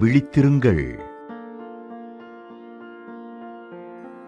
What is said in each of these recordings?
விழித்திருங்கள்.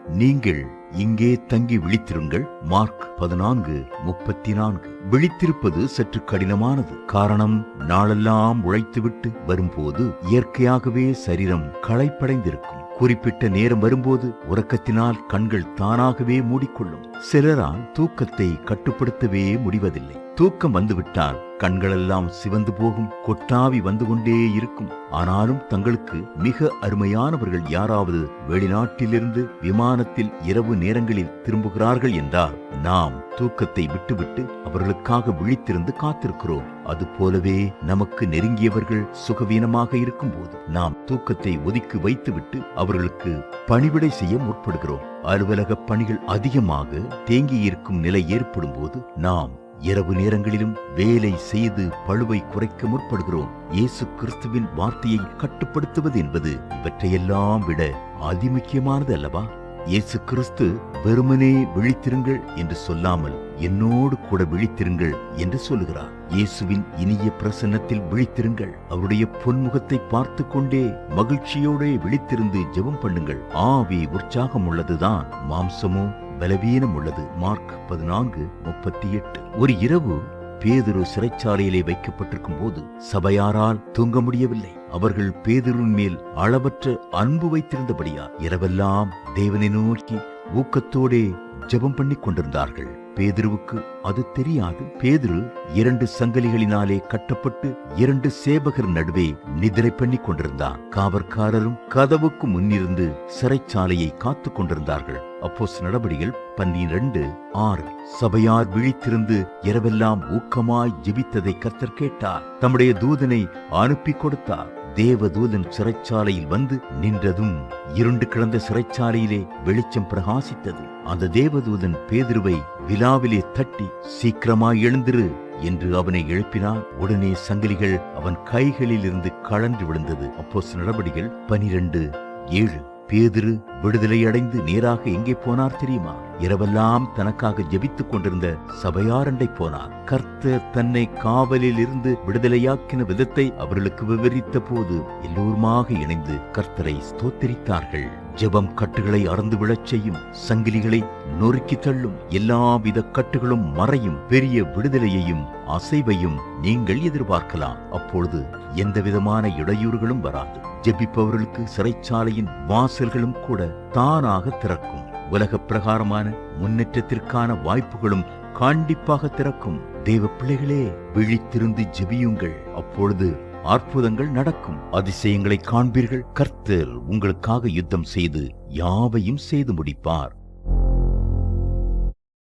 நீங்கள் இங்கே தங்கி விழித்திருங்கள். மார்க் பதினான்கு முப்பத்தி நான்கு விழித்திருப்பது சற்று கடினமானது. காரணம் நாளெல்லாம் உழைத்துவிட்டு வரும்போது இயற்கையாகவே சரீரம் களைப்படைந்திருக்கும். குறிப்பிட்ட நேரம் வரும்போது உறக்கத்தினால் கண்கள் தானாகவே மூடிக்கொள்ளும். சிலரால் தூக்கத்தை கட்டுப்படுத்தவே முடிவதில்லை. தூக்கம் வந்துவிட்டால் கண்களெல்லாம் சிவந்து போகும் கொட்டாவி வந்து கொண்டே இருக்கும். ஆனாலும் தங்களுக்கு மிக அருமையானவர்கள் யாராவது வெளிநாட்டிலிருந்து விமானத்தில் இரவு நேரங்களில் திரும்புகிறார்கள் என்றால் நாம் தூக்கத்தை விட்டுவிட்டு அவர்களுக்காக விழித்திருந்து காத்திருக்கிறோம். அது போலவே நமக்கு நெருங்கியவர்கள் சுகவீனமாக இருக்கும்போது நாம் தூக்கத்தை ஒதுக்கி வைத்துவிட்டு அவர்களுக்கு பணிவிடை செய்ய முற்படுகிறோம். அலுவலக பணிகள் அதிகமாக தேங்கியிருக்கும் நிலை ஏற்படும் போது நாம் இரவு நேரங்களிலும் வேலை செய்து பழுவை குறைக்க முற்படுகிறோம். இயேசு கிறிஸ்துவின் வார்த்தையை கட்டுப்படுத்துவது என்பது இவற்றையெல்லாம் விட அதிமுக்கியமானது அல்லவா? இயேசு கிறிஸ்து வெறுமனே விழித்திருங்கள் என்று சொல்லாமல் என்னோடு கூட விழித்திருங்கள் என்று சொல்லுகிறார். இயேசுவின் இனிய பிரசன்னத்தில் விழித்திருங்கள். அவருடைய பொன்முகத்தை பார்த்து கொண்டே மகிழ்ச்சியோட விழித்திருந்து ஜெபம் பண்ணுங்கள். ஆவி உற்சாகம் உள்ளதுதான். மாம்சமோ பலவீனம் உள்ளது. மார்க் பதினான்கு முப்பத்தி எட்டு ஒரு இரவு பேதுரு சிறைச்சாலையிலே வைக்கப்பட்டிருக்கும் போது சபையாரால் தூங்க முடியவில்லை. அவர்கள் பேதுருவின் மேல் அளவற்ற அன்பு வைத்திருந்தபடியா இரவெல்லாம் தேவனை நோக்கி ஊக்கத்தோடே ஜெபம் பண்ணி கொண்டிருந்தார்கள். பேதுருவுக்கு அது தெரியாது. பேதுரு இரண்டு சங்கிலிகளினாலே கட்டப்பட்டு இரண்டு சேவகர் நடுவே நிதிரை பண்ணி கொண்டிருந்தான். காவற்காரரும் கதவுக்கு முன்னிருந்து சிறைச்சாலையை காத்து கொண்டிருந்தார்கள். அப்போஸ் நடபடிகள் பன்னிரண்டு ஆறு. சபையார் விழித்திருந்து இரவெல்லாம் ஊக்கமாய் ஜெபித்ததை கர்த்தர் கேட்டார். தம்முடைய தூதனை அனுப்பி கொடுத்தார். தேவதூதன் சிறைச்சாலையில் வந்து நின்றதும் இருண்டு கிடந்த சிறைச்சாலையிலே வெளிச்சம் பிரகாசித்தது. அந்த தேவதூதன் பேதுருவை விழாவிலே தட்டி சீக்கிரமாய் எழுந்திரு என்று அவனை எழுப்பினார் உடனே சங்கிலிகள் அவன் கைகளில் இருந்து கழன்று விழுந்தது. அப்போஸ் நடவடிகள் பனிரெண்டு ஏழு. பேதிரு விடுதலை அடைந்து நேராக எங்கே போனார் தெரியுமா? இரவெல்லாம் தனக்காக ஜெபித்துக் கொண்டிருந்த சபையாரண்டை போனார். கர்த்தர் தன்னை காவலில் இருந்து விடுதலையாக்கின விதத்தை அவர்களுக்கு விவரித்த போது எல்லோருமாக இணைந்து கர்த்தரை ஸ்தோத்திரித்தார்கள். ஜெபம் கட்டுகளை அறந்து விழச் செய்யும் சங்கிலிகளை நொறுக்கி தள்ளும் எல்லாவித கட்டுகளும் மறையும் பெரிய விடுதலையையும் அசைவையும் நீங்கள் எதிர்பார்க்கலாம். அப்பொழுது எந்த விதமான இடையூறுகளும் வராது. ஜெபிப்பவர்களுக்கு சிறைச்சாலையின் வாசல்களும் கூட தானாக திறக்கும். உலக பிரகாரமான முன்னேற்றத்திற்கான வாய்ப்புகளும் கண்டிப்பாக திறக்கும். தேவ பிள்ளைகளே விழித்திருந்து ஜெபியுங்கள். அப்பொழுது அற்புதங்கள் நடக்கும். அதிசயங்களை காண்பீர்கள். கர்த்தர் உங்களுக்காக யுத்தம் செய்து யாவையும் செய்து முடிப்பார்.